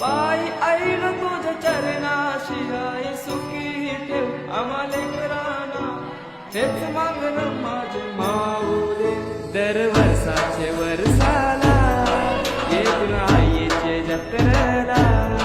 पाय आईल तुझ चरणाशी आई सुखी ठेव आम्हा लेकरांना तेच मागणं माझे माऊले दर वर्षाचे वर्षाला येतील आईचे जत्रेला.